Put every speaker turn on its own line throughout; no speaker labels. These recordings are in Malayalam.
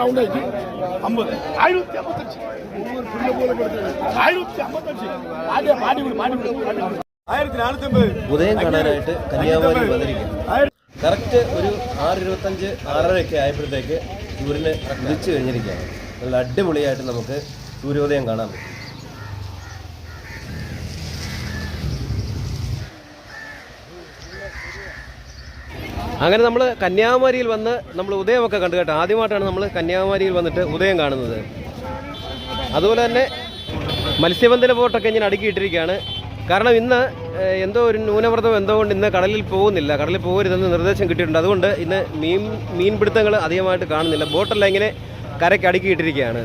റൗണ്ട് ആയിട്ട് അമ്പത്. ആയിരത്തി അമ്പത്തഞ്ച് ആയിരത്തി അമ്പത്തഞ്ച് ആദ്യം മാടി വിടും വിടും ആയിരത്തി നാനൂറ്റി അമ്പത്
ഉദയം കാണാനായിട്ട് കന്യാകുമാരി വന്നിരിക്കും കറക്റ്റ് ഒരു ആറ് ഇരുപത്തഞ്ച് ആറരയൊക്കെ ആയപ്പോഴത്തേക്ക് സൂര്യന് ഉദിച്ചു കഴിഞ്ഞിരിക്കുകയാണ്. നല്ല അടിപൊളിയായിട്ട് നമുക്ക് സൂര്യോദയം കാണാൻ പറ്റും. അങ്ങനെ നമ്മൾ കന്യാകുമാരിയിൽ വന്ന് നമ്മൾ ഉദയമൊക്കെ കണ്ടു കേട്ടോ. ആദ്യമായിട്ടാണ് നമ്മൾ കന്യാകുമാരിയിൽ വന്നിട്ട് ഉദയം കാണുന്നത്. അതുപോലെ തന്നെ മത്സ്യബന്ധന ബോട്ടൊക്കെ ഇങ്ങനെ അടുക്കിയിട്ടിരിക്കുകയാണ്. കാരണം ഇന്ന് എന്തോ ഒരു ന്യൂനമർദ്ദം എന്തോ കൊണ്ട് ഇന്ന് കടലിൽ പോകുന്നില്ല. കടലിൽ പോകരുതെന്ന് നിർദ്ദേശം കിട്ടിയിട്ടുണ്ട്. അതുകൊണ്ട് ഇന്ന് മീൻ മീൻപിടുത്തങ്ങൾ അധികമായിട്ട് കാണുന്നില്ല. ബോട്ടെല്ലാം ഇങ്ങനെ കരയ്ക്ക് അടുക്കിയിട്ടിരിക്കുകയാണ്.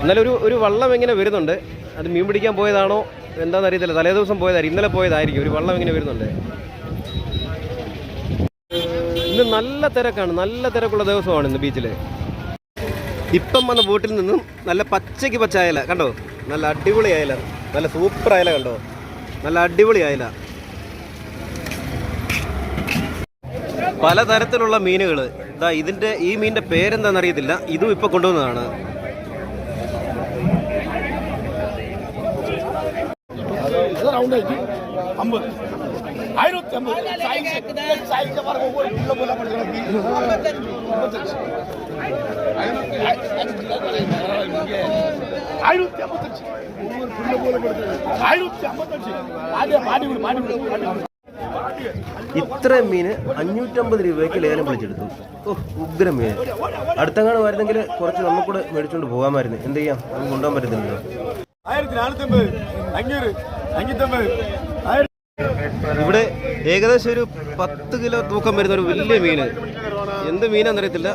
എന്നാലും ഒരു ഒരു വള്ളം ഇങ്ങനെ വരുന്നുണ്ട്. അത് മീൻ പിടിക്കാൻ പോയതാണോ? എന്താണെന്ന് അറിയത്തില്ല തലേദിവസം പോയതായിരിക്കും. ഇന്നലെ പോയതായിരിക്കും. ഒരു വള്ളം ഇങ്ങനെ വരുന്നുണ്ട്. ഇന്ന് നല്ല തിരക്കാണ്. നല്ല തിരക്കുള്ള ദിവസമാണ് ഇന്ന് ബീച്ചിൽ ഇപ്പം വന്ന ബോട്ടിൽ നിന്നും നല്ല പച്ചയ്ക്ക് പച്ച അയല. കണ്ടോ? നല്ല അടിപൊളി അയല. നല്ല സൂപ്പർ അയല കണ്ടോ? നല്ല അടിപൊളി അയല. പലതരത്തിലുള്ള മീനുകൾ ഇതാ ഇതിന്റെ ഈ മീനിന്റെ പേരെന്താണെന്ന് അറിയത്തില്ല. ഇതും ഇപ്പം കൊണ്ടുവന്നതാണ്.
ആയിരത്തി അമ്പത്. പാടി പാടി പാടി വിടും
ഇത്രയും മീന് അഞ്ഞൂറ്റമ്പത് രൂപയ്ക്ക് ലേലം വിളിച്ചെടുത്തു. ഓ ഉഗ്ര മീൻ. അടുത്തങ്ങാണ് വരുന്നെങ്കിൽ കുറച്ച് നമുക്കൂടെ മേടിച്ചുകൊണ്ട് പോകാമായിരുന്നു. എന്ത് ചെയ്യാം? നമുക്ക് കൊണ്ടുപോകാൻ പറ്റത്തില്ലല്ലോ. ഇവിടെ ഏകദേശം ഒരു പത്ത് കിലോ തൂക്കം വരുന്ന ഒരു വലിയ മീന് എന്ത് മീനാണെന്നറിയത്തില്ല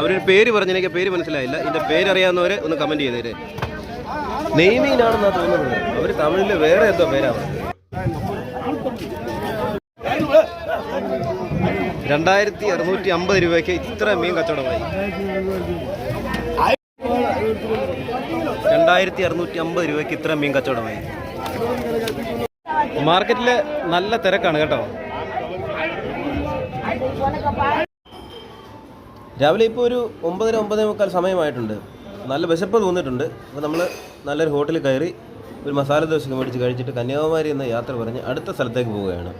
അവരൊരു പേര് പറഞ്ഞു എനിക്ക് പേര് മനസ്സിലായില്ല. ഇതിന്റെ പേരറിയാവുന്നവരെ ഒന്ന് കമന്റ് ചെയ്തേര്. നെയ്മീനാണെന്നാണ് തോന്നുന്നത്. അവർ തമിഴിൽ വേറെ എന്തോ പേരാണ്. രണ്ടായിരത്തി അറുന്നൂറ്റി അമ്പത് രൂപയ്ക്ക് ഇത്ര മീൻ കച്ചവടമായി. രണ്ടായിരത്തി അറുന്നൂറ്റി അമ്പത് രൂപയ്ക്ക് ഇത്ര മീൻ കച്ചവടമായി. മാർക്കറ്റിൽ നല്ല തിരക്കാണ് കേട്ടോ. രാവിലെ ഇപ്പോൾ ഒരു ഒമ്പതര ഒമ്പതേ മുക്കാൽ സമയമായിട്ടുണ്ട്. നല്ല വിശപ്പ് തോന്നിയിട്ടുണ്ട്. അപ്പോൾ നമ്മൾ നല്ലൊരു ഹോട്ടലിൽ കയറി ഒരു മസാല ദോശ മേടിച്ച് കഴിച്ചിട്ട് കന്യാകുമാരി എന്ന യാത്ര പറഞ്ഞ് അടുത്ത സ്ഥലത്തേക്ക് പോവുകയാണ്.